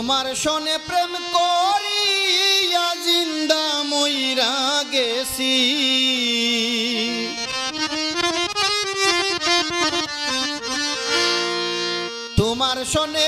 তোমার সনে প্রেম করিয়া জিন্দা মইরা গেছি। তোমার সনে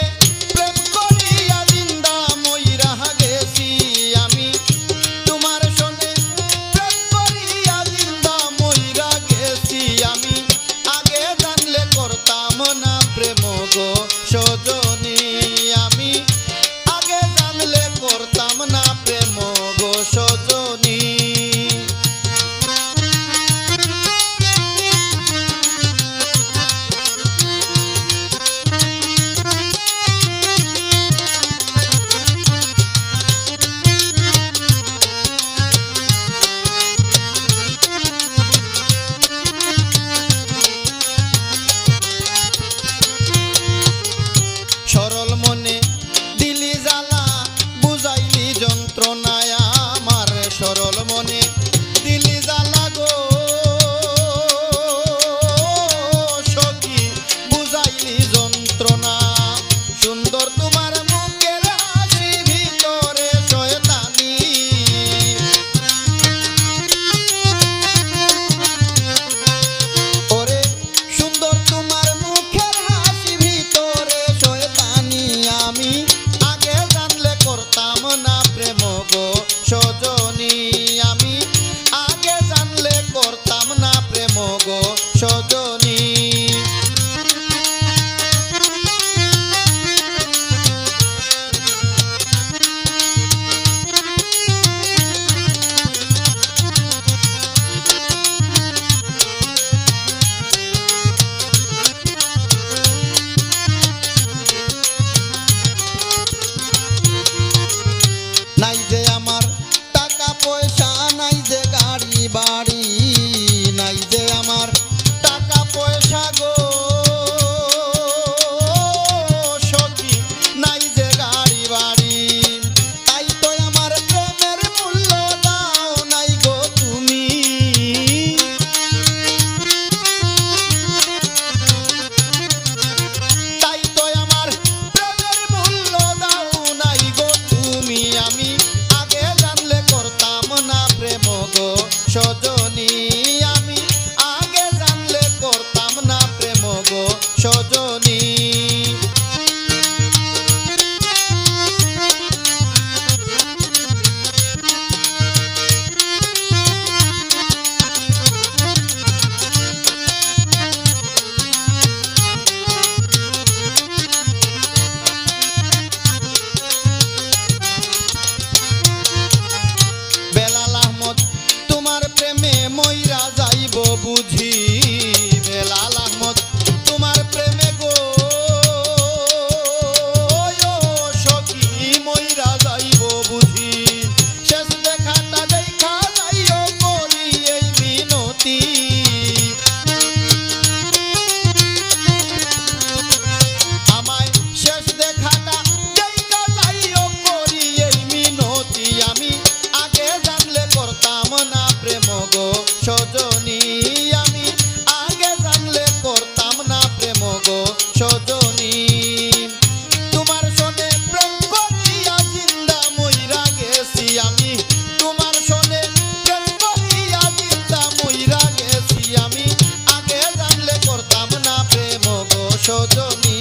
সজনী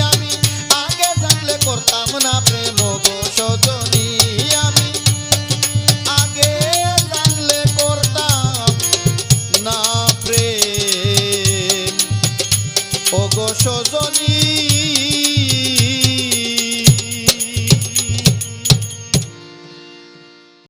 আমি আগে থাকলে করতাম না প্রেম। গো সজনী আমি আগে থাকলে করতাম না প্রেম। সজনী